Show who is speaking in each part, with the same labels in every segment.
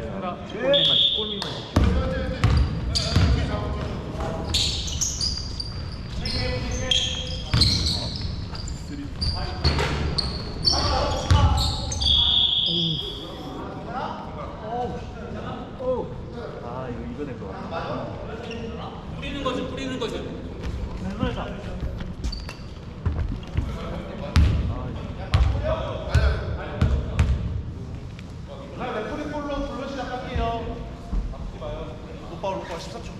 Speaker 1: 수고하셨습니다. 골밑만, 골밑만. 아.
Speaker 2: 뿌리는 거지 뿌리는 거지
Speaker 1: 아,
Speaker 3: 프리폴로 불러 시작할게요. 노파울 노파울 13초.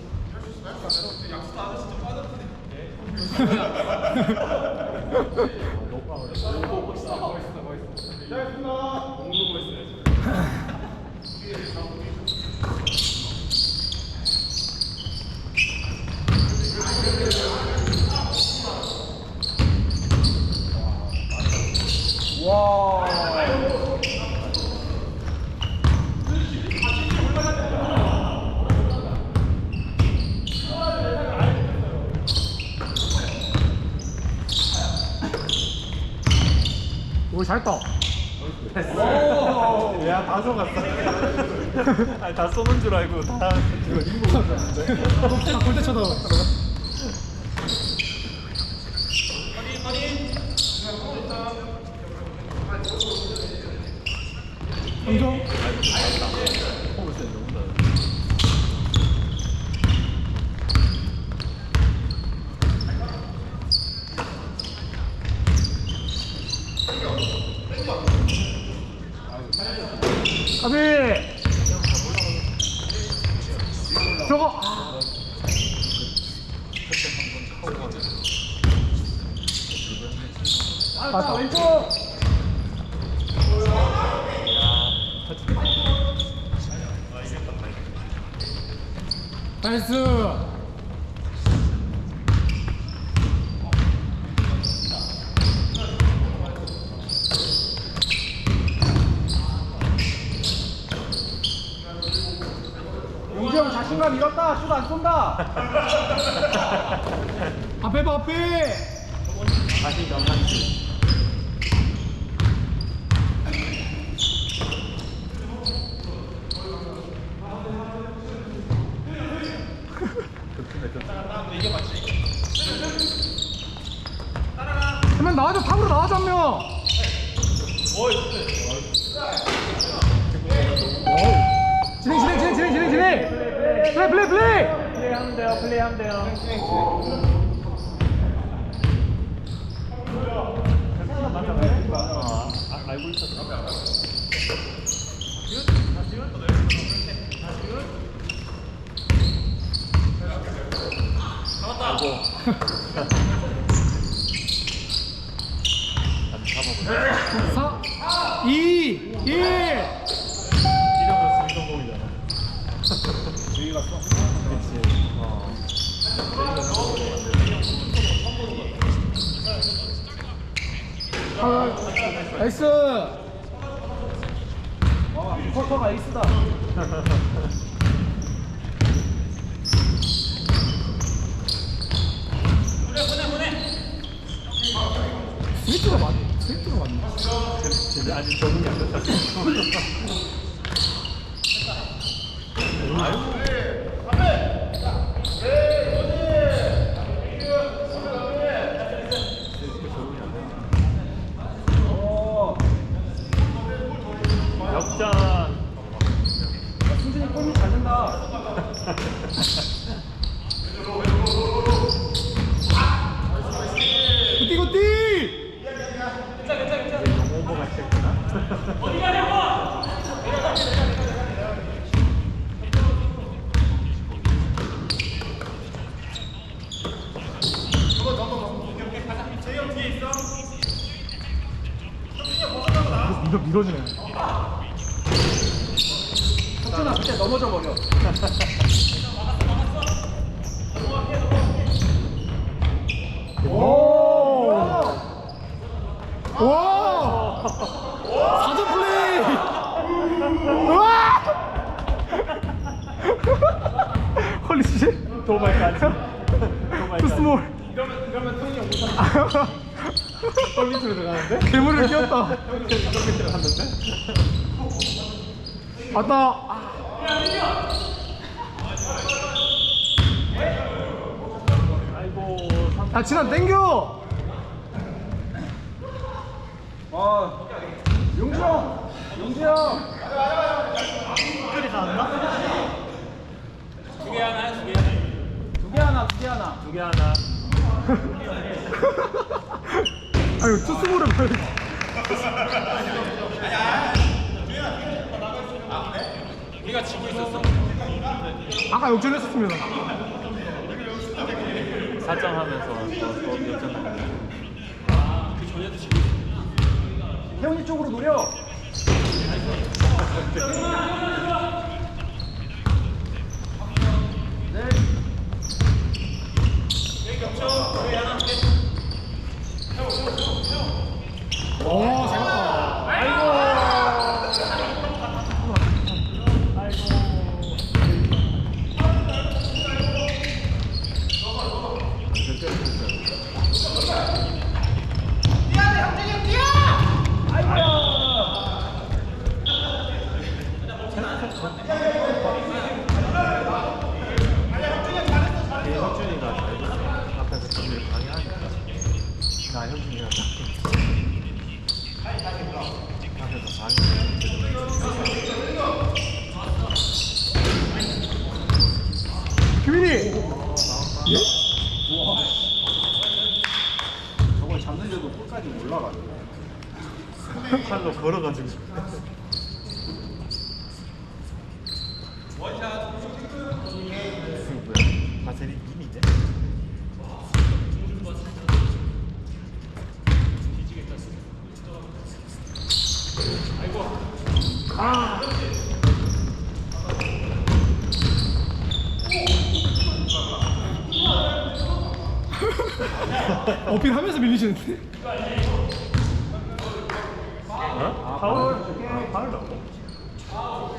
Speaker 1: 오, 잘했다. 야, 다 속았어. 아니, 다 쏘는 줄 알고 다 이거 갔는데.
Speaker 4: 아, 골대 쳐다. 감정.
Speaker 1: 홈을 쎄 너무 나.
Speaker 4: 가비. 저거. 아. 왼쪽. 나이스. 용기 형 자신감 잃었다. 슛 안 쏜다. 앞에 봐 앞에.
Speaker 1: 다시.
Speaker 4: 그러면 나와줘 탑으로 나와줘 한 명. 진행 진행 진행 진행 진행 진행. 플레이 플레이 플레이.
Speaker 1: 플레이 하면 돼요. 플레이 하면 돼요. 아, 아, 알고 있었어. 아이고. 안 잡아보네.
Speaker 4: 4, 2, 1.
Speaker 1: 이러면 승성공이잖아. 여기 갔어? 그치. 어.
Speaker 4: 아, 나이스. 쿼터가 에이스다. 스위트가 맞, 스위트가 맞네.
Speaker 1: 쟤 아직 적응이 안 됐다. 역전.
Speaker 4: 승진이 골밑 잘 된다. 굿띠 굿띠.
Speaker 1: 오버가 시작했나?
Speaker 4: 밀어 밀어주네.
Speaker 3: 그때 넘어져 버려.
Speaker 4: 오. 와. 사전 플레이. 와. 홀리 씨.
Speaker 1: 도발까지.
Speaker 4: 투
Speaker 1: 도발까지.
Speaker 4: 스몰.
Speaker 3: 이러면 이러면 턴이 형 못한다.
Speaker 1: 골 밑으로 들어가는데?
Speaker 4: 괴물을 끼웠다.
Speaker 1: 골 밑으로 갔는데?
Speaker 4: 왔다.
Speaker 1: 아 이고 삼-
Speaker 4: 야 진아 땡겨!
Speaker 3: 아 용주 형 용주 형
Speaker 1: 끝이 나왔나?
Speaker 2: 두 개 하나, 두개 하나.
Speaker 3: 두개 하나 두 개 하나.
Speaker 1: 두 개 하나.
Speaker 4: 아유 투스볼을 빨리
Speaker 2: 우리가 지고 있었어.
Speaker 4: 아까 역전했었습니다
Speaker 1: 4점 하면서 또 또 역전
Speaker 2: 그 전에도 지고.
Speaker 3: 태훈이 쪽으로 노려 네
Speaker 4: 오 잘했다
Speaker 1: 이 혁준이가 잘 줬어 앞에서 경기를 방해하니까 나 혁준이가 딱 앞에서 방해
Speaker 4: 규민이
Speaker 3: 저걸 잡는데도 끝까지 올라가네
Speaker 1: 팔로 걸어가지고?
Speaker 4: 어필하면서 밀리시는데
Speaker 1: 어? 파울? 아, 파울라고? 파울?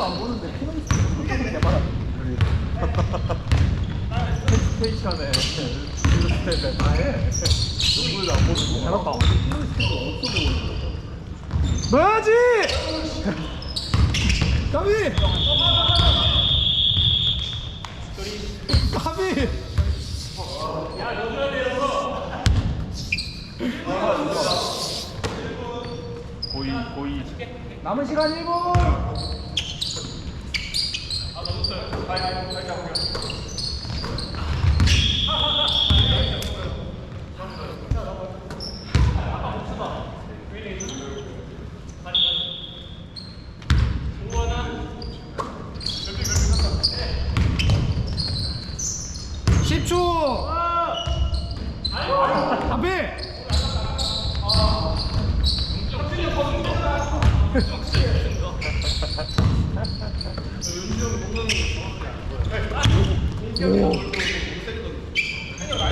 Speaker 3: 농구도 안 보는데
Speaker 1: 스테이션에 스테이션에 안 잘한다
Speaker 4: 넣어야지 까비 까비
Speaker 1: 고이 고이
Speaker 3: 남은 시간 1분
Speaker 4: tay tay trong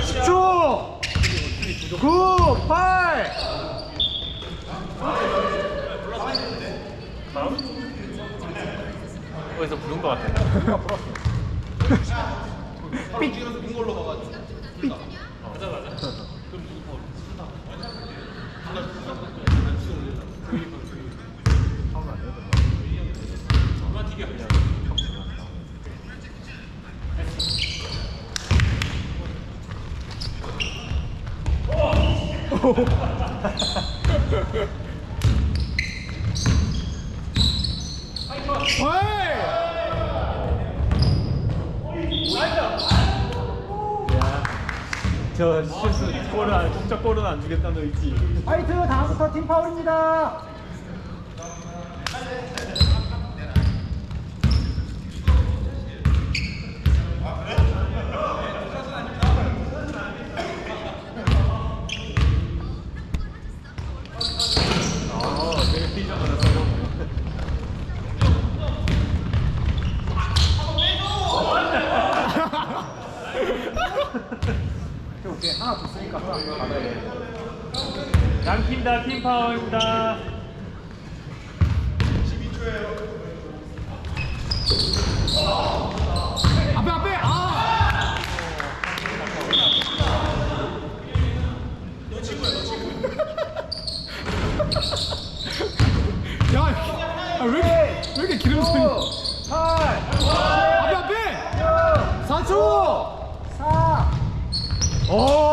Speaker 4: 십초 9, 8
Speaker 1: 어디서 부른 거 같아 저 실수 골은 안, 공짜 골은 안 주겠다는 의지.
Speaker 3: 화이트 다음부터 팀 파울입니다 오케이 하나 줬으니까 하나 받아야 돼.
Speaker 1: 양팀다 팀 파워입니다. 12초예요.
Speaker 3: 앞에 앞에 아.
Speaker 4: 야, 아, 왜 이렇게 왜 이렇게 기름이?
Speaker 3: 8, 앞에
Speaker 4: 앞에 4초. Oh!